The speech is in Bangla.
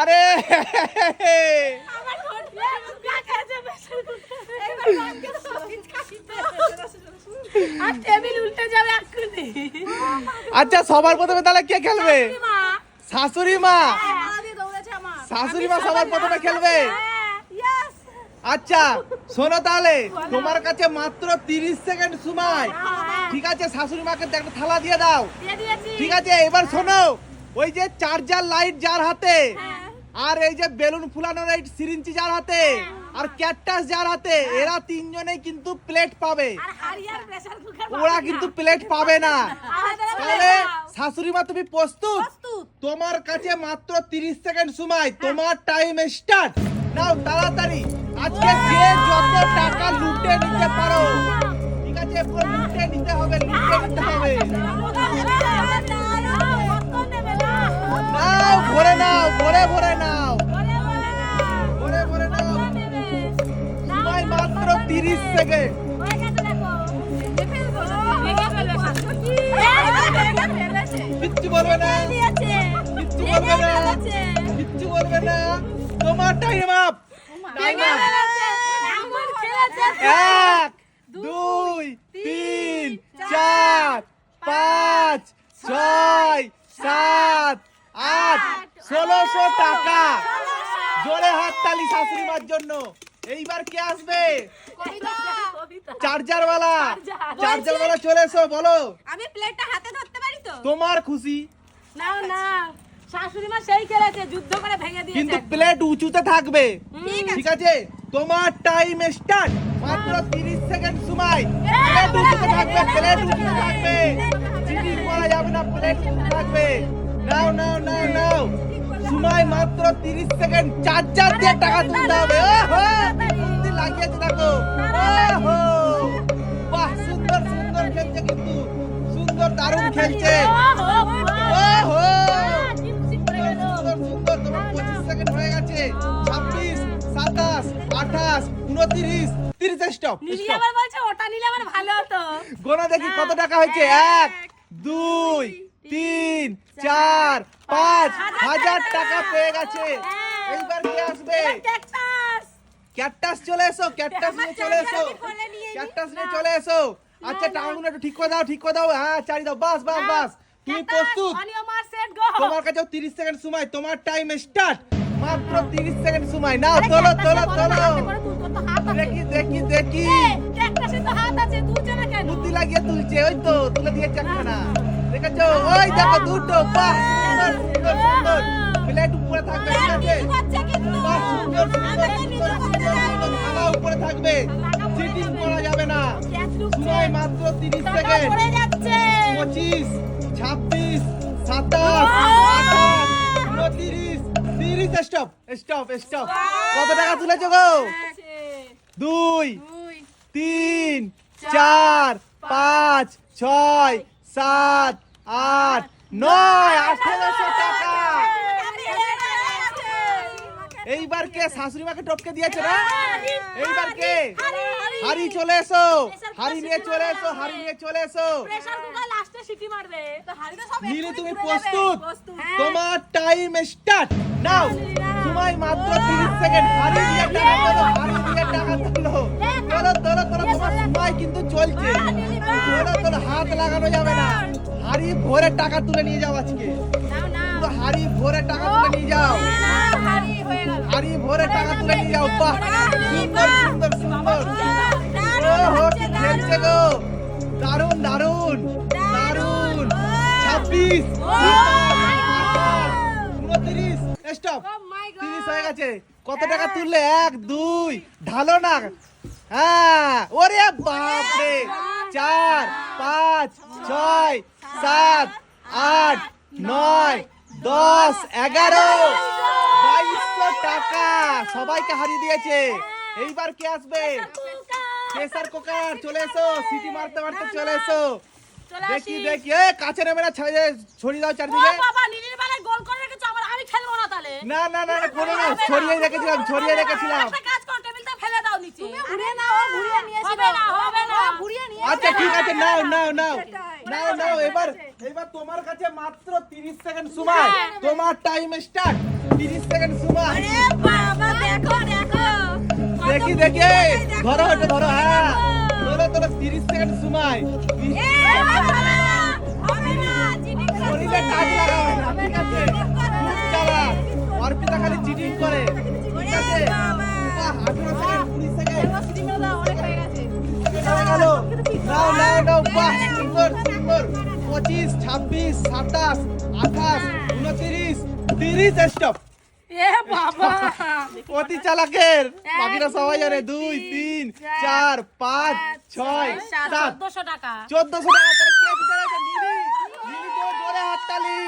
আরে আচ্ছা সবার প্রথমে তাহলে কে খেলবে? মা। শাশুড়ি মা। শাশুড়ি মা সবার প্রথমে খেলবে? আচ্ছা শোনো তাহলে তোমার কাছে মাত্র তিরিশ সেকেন্ড সময়। ঠিক আছে শাশুড়ি মাকে একটা থালা দিয়ে দাও। ঠিক আছে এবার শোনো। ওই যে চার্জার লাইট যার হাতে হ্যাঁ। আর এই যে বেলুন ফুলানোর এই সিরিঞ্চি যার হাতে আর ক্যাকটাস যার হাতে এরা তিনজনেই কিন্তু প্লেট পাবে। ওরা কিন্তু প্লেট পাবে না। তাহলে শাশুড়ি মা তুমি প্রস্তুত? প্রস্তুত। তোমার কাছে মাত্র 30 সেকেন্ড সময়। তোমার টাইম স্টার্ট নাও তাড়াতাড়ি। আজকে যে যত টাকা লুটে নিতে পারো ঠিক আছে পুরো লুটে নিতে হবে লুটে নিতে হবে। নাও ভরে নাও ভরে ভরে নাও। ভরে ভরে নাও। সময় মাত্র 30 সেকেন্ড কিচ্ছু বলবে না। কিচ্ছু বলবে না। কিচ্ছু বলবে না। তোমার টাইম আপ টাইম আপ এক দুই তিন চার পাঁচ ছয় সাত। ষোলোশো টাকা। জোরে হাত তালি শাশুড়ি মার জন্য। এইবার কে আসবে? চার্জার ওয়ালা চার্জার ওয়ালা চলে এসো বলো। আমি প্লেটটা হাতে ধরতে পারি তো? তোমার খুশি। না না। শাশুড়ি মা সেই খেলেছে যুদ্ধ করে ভেঙে দিয়েছে কিন্তু প্লেট উঁচুতে থাকবে। ঠিক আছে। তোমার টাইম স্টার্ট মাত্র 30 সেকেন্ড সময়। প্লেট উঁচুতে থাকবে প্লেট উঁচুতে থাকবে। চিটিং করা যাবে না প্লেট থাকবে। নাও নাও নাও নাও সময় মাত্র 30 সেকেন্ড চার্জার দিয়ে টাকা তুলতে হবে ওহো বুদ্ধি লাগিয়েছে দেখো ওহো বাহ সুন্দর সুন্দর খেলছে কিন্তু সুন্দর দারুণ খেলছে ওহো সুন্দর সুন্দর তোমার পঁচিশ সেকেন্ড হয়ে গেছে ছাব্বিশ সাতাশ আঠাশ উনত্রিশ তিরিশ স্টপ নিলি আবার বলছে ওটা নিলে আমার ভালো হতো। গোনা দেখি কত টাকা হয়েছে? এক দুই তিন চার পাঁচ হাজার টাকা পেয়ে গেছে। এইবার কে আসবে? ক্যাকটাস। চলে এসো ক্যাকটাস নিয়ে চলে এসো। ক্যাকটাস নিয়ে চলে এসো। আচ্ছা টাকাগুলো একটু ঠিক করে দাও ঠিক করে দাও। হ্যাঁ চারি দাও। বাস বাস বাস। তুমি প্রস্তুত। তোমার কাছে 30 সেকেন্ড সময়। তোমার টাইম স্টার্ট মাত্র 30 সেকেন্ড সময়। নাও তোলো তোলো তোলো। দেখি দেখি দেখি। বুদ্ধি লাগিয়ে তুলছে ওই তো তুলে দিয়েছে না দেখেছ? ওই দেখো দুটো বাহ সুন্দর সুন্দর সুন্দর। উপরে থাকবে বাহ সুন্দর সুন্দর সুন্দর সুন্দর সুন্দর। উপরে থাকবে। চিটিং করা যাবে না। সময় মাত্র 30 সেকেন্ড। পড়ে যাচ্ছে। পঁচিশ ছাব্বিশ সাতাশ আঠাশ উনত্রিশ তিরিশ। স্টপ স্টপ স্টপ কত টাকা তুলেছো গো? দুই তিন চার পাঁচ ছয় সাত, আট, নয়, আঠেরোশো টাকা। এইবার কে? শাশুড়ি মাকে টপকে দিয়েছে না? এইবার কে? হারি চলে এসো। হারি নিয়ে চলে এসো হারি নিয়ে চলে এসো। নীলি, তুমি প্রস্তুত? তোমার টাইম স্টার্ট নাও সময় মাত্র 30 সেকেন্ড। হারি দিয়ে টাকা দিয়ে টাকা তোলো তোলো তোলো সময় কিন্তু চলছে। তোলো হাত লাগানো যাবে না। হারি ভরে টাকা তুলে নিয়ে যাও আজকে। পুরো ভরে টাকা তুলে নিয়ে যাও। হাড়ি হয়ে হারি ভরে টাকা তুলে নিয়ে যাও। বাহ সুন্দর সুন্দর সুন্দর। ওহো কি খেলছে গো। দারুণ দারুণ দারুণ ছাব্বিশ উনত্রিশ। Stop Oh! তিরিশ হয়ে গেছে। কত টাকা তুললে? এক দুই। ঢালো না। হ্যাঁ ওরে বাপরে চার পাঁচ ছয় সাত আট নয় দশ এগারো বাইশশো টাকা সবাইকে হারিয়ে দিয়েছে এইবার কে আসবে প্রেসার কুকার চলে এসো সিটি মারতে মারতে চলে এসো দেখি দেখি এ কাছে নেবে না ছাড়িয়ে- ছড়িয়ে দাও চারদিকে বাবা নীলির বেলায় গোল করে রেখেছো আবার আমি খেলব না তাহলে না না না না, কোনো না ছড়িয়ে রেখেছিলাম ছড়িয়ে রেখেছিলাম একটা কাজ করো টেবিলটা ফেলে দাও নিচে ঘুরিয়ে নাও ঘুরিয়ে নিয়েছিল হবে না হবে না ঘুরিয়ে নিয়ে আচ্ছা ঠিক আছে নাও নাও নাও। নাও নাও এবার এবার তোমার কাছে মাত্র 30 সেকেন্ড সময়। হ্যাঁ। তোমার টাইম স্টার্ট 30 সেকেন্ড সময়। আরে বাবা দেখো দেখো। দেখি দেখি। ধরো ওটা ধরো হ্যাঁ। ধরো ধরো 30 সেকেন্ড সময়। এ, বাবা, হবে না, নাও বাহ সুন্দর সুন্দর পঁচিশ ছাব্বিশ সাতাশ আঠাশ উনত্রিশ তিরিশ স্টপ অতি চালাকের। বাকিরা সবাই জানে দুই তিন চার পাঁচ ছয় সাত চোদ্দশো টাকা। চোদ্দশো টাকা তাহলে কে জিতে গেছে? নীলি নীলি জোরে হাততালি।